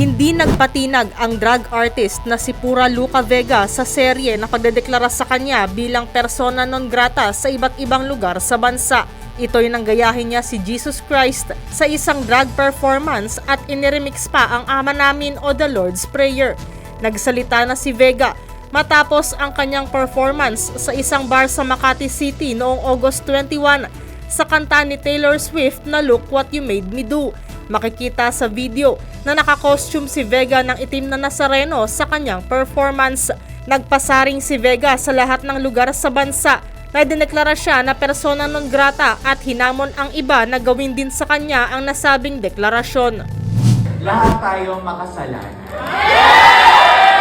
Hindi nagpatinag ang drug artist na si Pura Luca Vega sa serye na pagdedeklara sa kanya bilang persona non grata sa iba't ibang lugar sa bansa. Ito'y nanggayahin niya si Jesus Christ sa isang drug performance at iniremix pa ang Ama Namin o The Lord's Prayer. Nagsalita na si Vega matapos ang kanyang performance sa isang bar sa Makati City noong August 21 sa kanta ni Taylor Swift na Look What You Made Me Do. Makikita sa video na nakakostume si Vega ng itim na nasareno sa kanyang performance. Nagpasaring si Vega sa lahat ng lugar sa bansa na dineklara siya na persona non grata at hinamon ang iba na gawin din sa kanya ang nasabing deklarasyon. Lahat tayo makasalanan.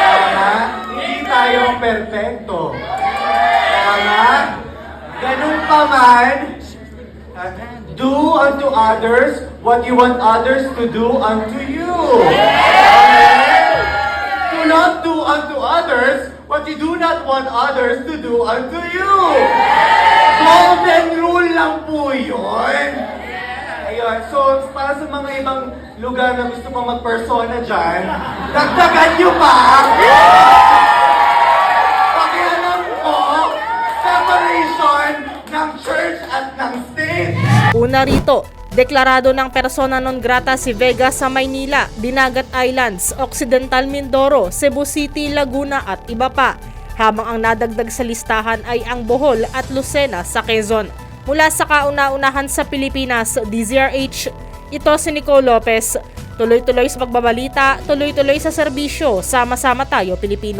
Tama? Hindi tayo perfecto. Tama? Ganun pa man, do unto others what you want others to do unto you. Amen? Do not do unto others what you do not want others to do unto you. Golden rule lang po yun. Ayun, so para sa mga ibang lugar na gusto pang mag-persona dyan, dagdagan nyo pa! Pakialam Una rito, deklarado ng persona non grata si Vega sa Maynila, Dinagat Islands, Occidental Mindoro, Cebu City, Laguna at iba pa. Habang ang nadagdag sa listahan ay ang Bohol at Lucena sa Quezon. Mula sa kauna-unahan sa Pilipinas, DZRH, ito si Nico Lopez. Tuloy-tuloy sa pagbabalita, tuloy-tuloy sa serbisyo, sama-sama tayo Pilipino.